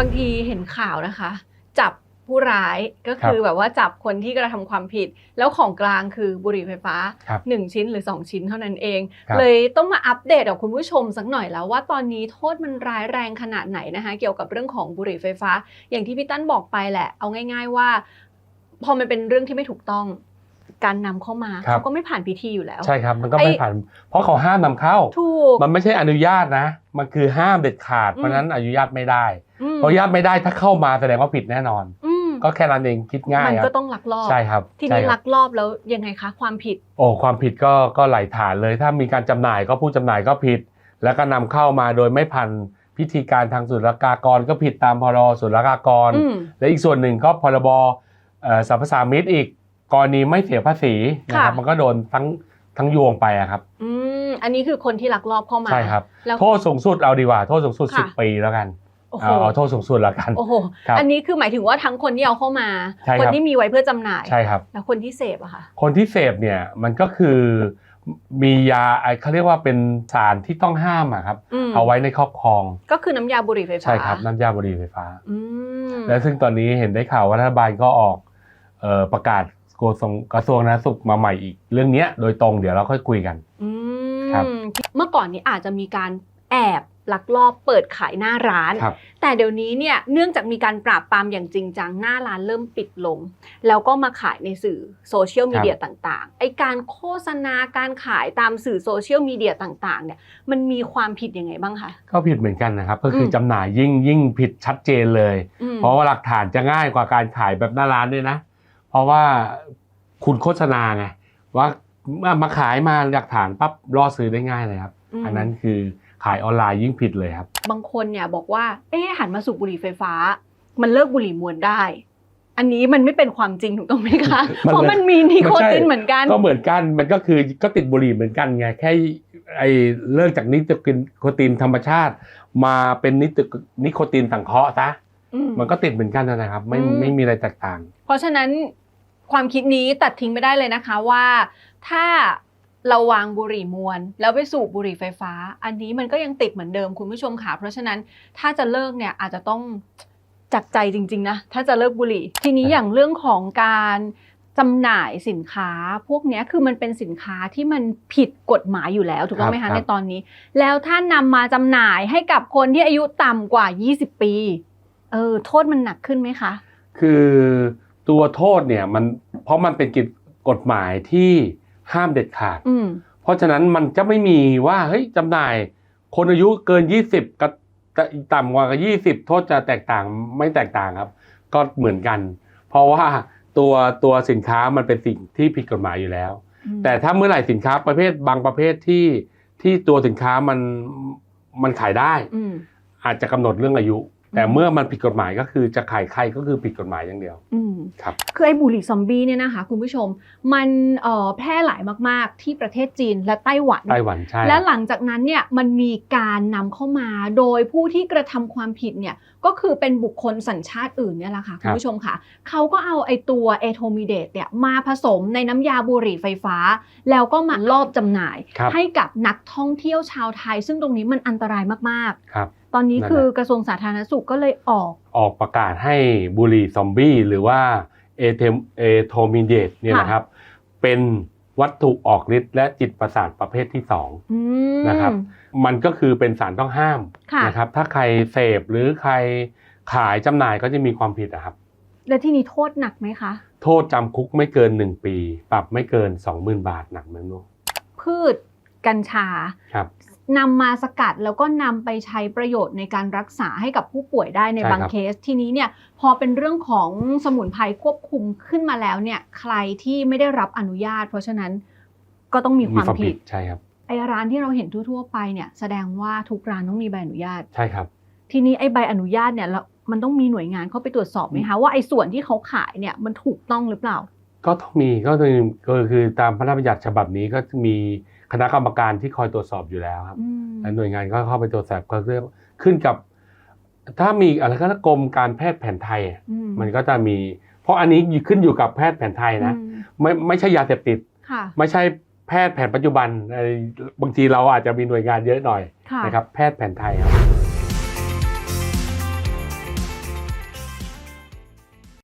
บางทีเห็นข่าวนะคะ จับผู้ร้ายก็คือแบบว่าจับคนที่กระทำความผิด แล้วของกลางคือบุหรี่ไฟฟ้าครับ1ชิ้นหรือ 2 ชิ้นเท่านั้นเองครับเลยต้องมาอัปเดตกับคุณผู้ชมสักหน่อยแล้วว่าตอนนี้โทษมันร้ายแรงขนาดไหนนะคะ เกี่ยวกับเรื่องของบุหรี่ไฟฟ้า อย่างที่พี่ตั้นบอกไปแหละ เอาง่าย ๆว่า พอมันเป็นเรื่องที่ไม่ถูกต้อง การนำเข้ามาครับเขาก็ไม่ผ่านพิธีอยู่แล้ว ใช่ครับมันก็ไอ้ไม่ผ่าน เพราะเขาห้ามนำเข้าถูกมันไม่ใช่อนุญาตนะ มันคือห้ามเด็ดขาดอืมเพราะฉะนั้นอนุญาตไม่ได้อืมเพราะอนุญาตไม่ได้ถ้าเข้ามาแสดงว่าผิดแน่นอนอืมก็แค่นั้นเองคิดง่ายมันครัก็บต้องลักลอบใช่ครับ ทีใช่นี้ครับลักลอบแล้วยังไงคะความผิด โอ้ความผิดก็ก็หลายฐานเลย ถ้ามีการจำหน่ายก็ผู้จำหน่ายก็ผิด แล้วก็นำเข้ามาโดยไม่ผ่านพิธีการทางศุลกากรก็ผิดตามพรศุลกากรอืมและอีกส่วนหนึ่งก็พรบเอ่อสรรพสามิตอีก กรณีไม่เสียภาษีนะครับค่ะมันก็โดนทั้งทั้งยวงไปอะครับอืมอันนี้คือคนที่ลักลอบเข้ามาใช่ครับแล้วโทษสูงสุดเอาดีกว่าโทษสูงสุดค่ะ10ปีแล้วกันโอ้โหเอาเอาโทษสูงสุดแล้วกันโอ้โหครับอันนี้คือหมายถึงว่าทั้งคนที่เอาเข้ามาใช่ครับคนที่มีไว้เพื่อจำหน่ายใช่ครับแล้วคนที่เสพอะค่ะคนที่เสพเนี่ยมันก็คือมียาไอเขาเรียกว่าเป็นสารที่ต้องห้ามอะครับมเอาไว้ในครอบครอง ก็คือน้ำยาบุหรี่ไฟฟ้าใช่ครับน้ำยาบุหรี่ไฟฟ้าอืมและซึ่งตอนนี้เห็นได้ข่าวว่ารัฐบาลก็ออกเอ่อประกาศ กระทรวงกระทรวงสาธารณสุขมาใหม่อีก เรื่องเนี้ยโดยตรงเดี๋ยวเราค่อยคุยกัน อืมครับ เมื่อก่อนนี้อาจจะมีการแอบลักลอบเปิดขายหน้าร้าน ครับ แต่เดี๋ยวนี้เนี่ยเนื่องจากมีการปราบปรามอย่างจริงจังหน้าร้านเริ่มปิดลง แล้วก็มาขายในสื่อโซเชียลมีเดียต่างๆ ไอการโฆษณาการขายตามสื่อโซเชียลมีเดียต่างๆเนี่ยมันมีความผิดยังไงบ้างคะ ก็ผิดเหมือนกันนะครับ ก็คืออมจำหน่ายยิ่งยิ่งผิดชัดเจนเลย อืมเพราะว่าหลักฐานจะง่ายกว่าการขายแบบหน้าร้านด้วยนะ เพราะว่าคุณโฆษณาไงว่ามาขายมาหลักฐานปั๊บรอซื้อได้ง่ายเลยครับมอันนั้นคือขายออนไลน์ยิ่งผิดเลยครับ บางคนเนี่ยบอกว่า เอ๊ะหันมาสูบบุหรี่ไฟฟ้า มันเลิกบุหรี่มวนได้ อันนี้มันไม่เป็นความจริงถูกต้องไหมคะมันเพราะมันมีนิโคตินไม่ใช่เหมือนกัน ก็เหมือนกันมันก็คือก็ติดบุหรี่เหมือนกันไงแค่ไอ้เลิกจากนิโคตินธรรมชาติ มาเป็นนิโตนิโคตินสังเคราะห์ซะอืมมันก็ติดเหมือนกันนะครับ ไม่อืมไม่มีอะไรแตกต่าง เพราะฉะนั้น ความคิดนี้ตัดทิ้งไม่ได้เลยนะคะว่า ถ้าเราวางบุหรี่มวน แล้วไปสูบบุหรี่ไฟฟ้า อันนี้มันก็ยังติดเหมือนเดิมคุณผู้ชมค่ะ เพราะฉะนั้นถ้าจะเลิกเนี่ยอาจจะต้องจักใจจริงๆนะถ้าจะเลิกบุหรี่ ทีนี้ครับอย่างเรื่องของการจำหน่ายสินค้าพวกเนี้ยคือมันเป็นสินค้าที่มันผิดกฎหมายอยู่แล้วถูกต้องไหมครัคะบในตอนนี้ แล้วถ้านำมาจำหน่ายให้กับคนที่อายุต่ำกว่า 20 ปีเออโทษมันหนักขึ้นไหมคะ คือ ตัวโทษเนี่ยมันเพราะมันเป็นกิจกฎหมายที่ห้ามเด็ดขาดอืมเพราะฉะนั้นมันจะไม่มีว่าเฮ้ยจำหน่าย คนอายุเกิน 20กับต่ำกว่า20โทษจะแตกต่างไม่แตกต่างครับ ก็เหมือนกัน เพราะว่าตัวตัวสินค้ามันเป็นสิ่งที่ผิดกฎหมายอยู่แล้ว แต่ถ้าเมื่อไหร่สินค้าประเภทบางประเภทที่ที่ตัวสินค้ามันมันขายได้อืมอาจจะกำหนดเรื่องอายุ แต่อืมเมื่อมันผิดกฎหมายก็คือจะขายใครก็คือผิดกฎหมายอย่างเดียวอืมครับคือไอ้บุหรี่ซอมบี้เนี่ยนะคะคุณผู้ชมมันเอ่อแพร่หลายมากๆที่ประเทศจีนและไต้หวันไต้หวันใช่และหลังจากนั้นเนี่ยมันมีการนำเข้ามาโดยผู้ที่กระทำความผิดเนี่ยก็คือเป็นบุคคลสัญชาติอื่นเนี่ยแหละค่ะคุณผู้ชมค่ะเขาก็เอาไอ้ตัวเอโทมิเดตเนี่ยมาผสมในน้ำยาบุหรี่ไฟฟ้า แล้วก็มาลอบจำหน่ายครับให้กับนักท่องเที่ยวชาวไทย ซึ่งตรงนี้มันอันตรายมากครับๆ ตอนนี้นั่นแหละคือกระทรวงสาธารณสุขก็เลยออกออกประกาศให้บุหรี่ซอมบี้หรือว่าเอเทมเอโทมิเดตเนี่ยค่ะนะครับ เป็นวัตถุออกฤทธิ์และจิตประสาทประเภทที่สองอืมนะครับ มันก็คือเป็นสารต้องห้ามค่ะนะครับ ถ้าใครเสพหรือใครขายจำหน่ายก็จะมีความผิดนะครับ แล้วที่นี้โทษหนักไหมคะ โทษจำคุกไม่เกิน1ปี ปรับไม่เกิน20,000บาทหนักไหมลูกพืชกัญชาครับ นำมาสกัดแล้วก็นำไปใช้ประโยชน์ในการรักษาให้กับผู้ป่วยได้ในใช่บางครับเคส ทีนี้เนี่ยพอเป็นเรื่องของสมุนไพรควบคุมขึ้นมาแล้วเนี่ยใครที่ไม่ได้รับอนุญาต เพราะฉะนั้นก็ต้องมีความผิดใช่ครับ ไอ้ร้านที่เราเห็นทั่วๆไปเนี่ยแสดงว่าทุกร้านต้องมีใบอนุญาต ใช่ครับ ทีนี้ไอ้ใบอนุญาตเนี่ยเรามันต้องมีหน่วยงานเข้าไปตรวจสอบไหมคะว่าไอ้ส่วนที่เขาขายเนี่ยมันถูกต้องหรือเปล่า ก็ต้องมีก็คือก็คือตามพระราชบัญญัติฉบับนี้ก็จะมี คณะกรรมการที่คอยตรวจสอบอยู่แล้วครับอืมและหน่วยงานก็เข้าไปตรวจสอบก็เรียกขึ้นกับ ถ้ามีอะไรก็กรมการแพทย์แผนไทยอะอืมันก็จะมี เพราะอันนี้ขึ้นอยู่กับแพทย์แผนไทยนะอืมไม่ไม่ใช่ยาเสพติดค่ะไม่ใช่แพทย์แผนปัจจุบันเอ่อบางทีเราอาจจะมีหน่วยงานเยอะหน่อยค่ะนะครับแพทย์แผนไทยครับ